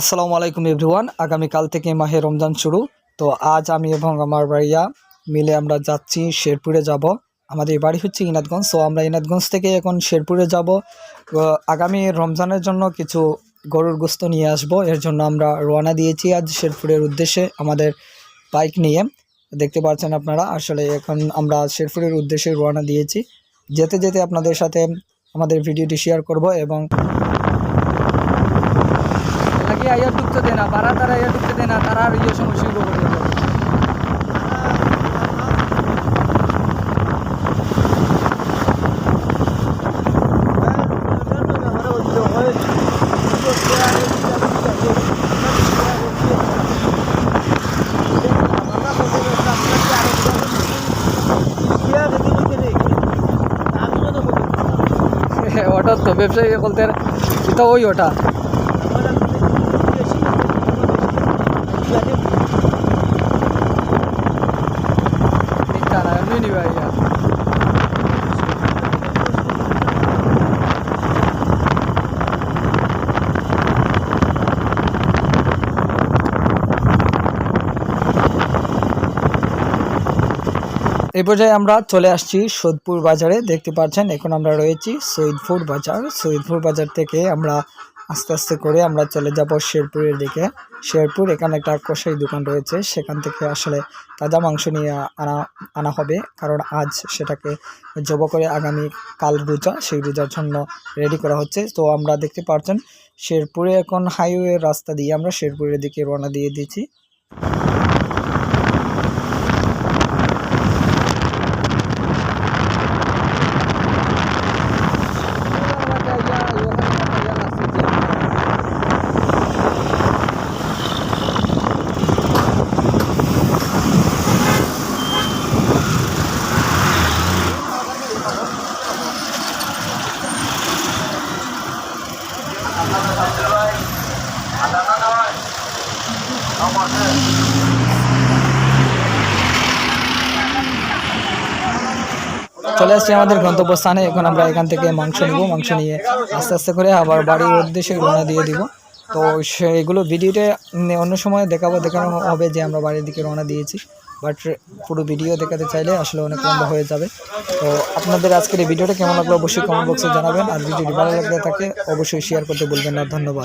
আসসালামু আলাইকুম এভরিওয়ান। আগামীকাল থেকে মাহে রমজান শুরু। তো আজ আমি এবং আমার ভাইয়া মিলে আমরা যাচ্ছি শেরপুরে যাব। আমাদের বাড়ি হচ্ছে ইনাদগঞ্জ। তো আমরা ইনাদগঞ্জ থেকে এখন শেরপুরে যাব। আগামী রমজানের জন্য কিছু গরুর গোস্ত নিয়ে আসব। এর জন্য আমরা রওনা দিয়েছি আজ শেরপুরের উদ্দেশ্যে আমাদের বাইক নিয়ে। দেখতে পাচ্ছেন আপনারা, আসলে এখন আমরা শেরপুরের উদ্দেশ্যে রওনা দিয়েছি। যেতে যেতে আপনাদের সাথে আমাদের ভিডিওটি শেয়ার করব এবং ayo ঢুকতে দে না পাড়া তারা আয়া ঢুকতে দে না তারা আর ইয়ে সমস্যা দেবে। ওটা তো ব্যবসায়ী বলতে এটা ওই ওটা এই পর্যায়ে আমরা চলে আসছি সোদপুর বাজারে। দেখতে পাচ্ছেন, এখন আমরা রয়েছি সৈয়দপুর বাজার। সৈয়দপুর বাজার থেকে আমরা আস্তে আস্তে করে আমরা চলে যাব শেরপুরের দিকে। শেরপুর এখানে একটা কষাই দোকান রয়েছে। সেখান থেকে আসলে তাজা মাংস নিয়ে আনা আনা হবে। কারণ আজ সেটাকে জব করে আগামী কাল রোজা, সেই রোজার জন্য রেডি করা হচ্ছে। তো আমরা দেখতে পাচ্ছেন শেরপুরে এখন হাইওয়ে রাস্তা দিয়ে আমরা শেরপুরের দিকে রওনা দিয়ে দিয়েছি। চলে আসছি আমাদের গন্তব্যস্থানে। এখন আমরা এখান থেকে মাংস নিব। মাংস নিয়ে আস্তে আস্তে করে আবার বাড়ির উদ্দেশ্যে রওনা দিয়ে দিব। তো সেগুলো ভিডিওতে অন্য সময় দেখাবো, দেখানো হবে যে আমরা বাড়ির দিকে রওনা দিয়েছি। বাট পুরো ভিডিও দেখাতে চাইলে আসলে অনেক লম্বা হয়ে যাবে। তো আপনাদের আজকের এই ভিডিওটা কেমন লাগল অবশ্যই কমেন্ট বক্সে জানাবেন। আর ভিডিওটি ভালো লাগলে থাকে অবশ্যই শেয়ার করতে বলবেন না। ধন্যবাদ।